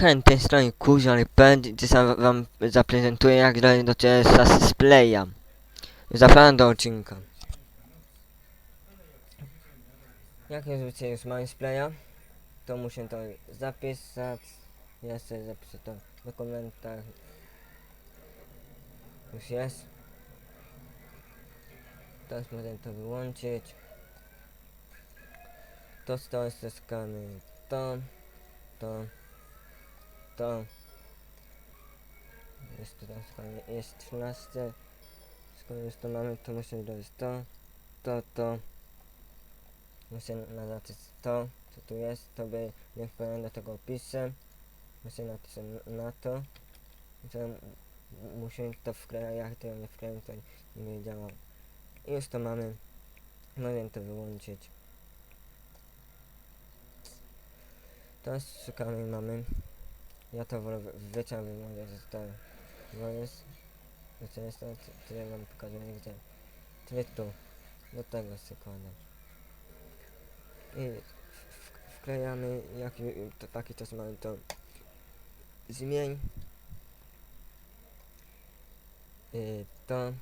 Hen, tej stronie Kuzior będzie, gdzie sam wam zaprezentuję jak dalej do CS Splaya. Zapraszam do odcinka. Jak już wiecie już mam Splaya, to muszę to zapisać. Ja sobie zapiszę to w dokumentach. Już jest. Teraz możemy to wyłączyć. To z tą ścieżkami. To, to, to. Jest tutaj skoro jest 13. Skoro już to mamy, to musimy dodać to, to, to. Muszę naznaczyć to, co tu jest, to by niech powiem do tego opisem. Muszę napisać na to. Muszę, muszę to wklejać, jak to nie wklejam, to nie będzie działało. I już to mamy. Możemy to wyłączyć. Teraz szukamy mamy. Ja to wolę wy- wyciągnąć, może że to. Znaczy jest to, tyle nam pokazuje gdzie. Tyle tu. Do tego sekunda. I wklejamy, jaki to taki czas mamy to zmień. I to.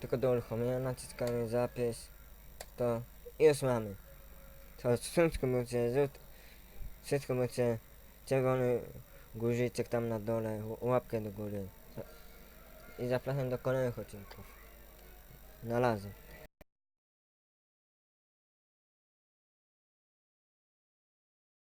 Tylko do uruchomienia naciskamy zapis. To i już mamy. To wszystko będzie rzut. Wszystko będzie czerwony guziczek tam na dole, łapkę do góry. I zapraszam do kolejnych odcinków. Na razie.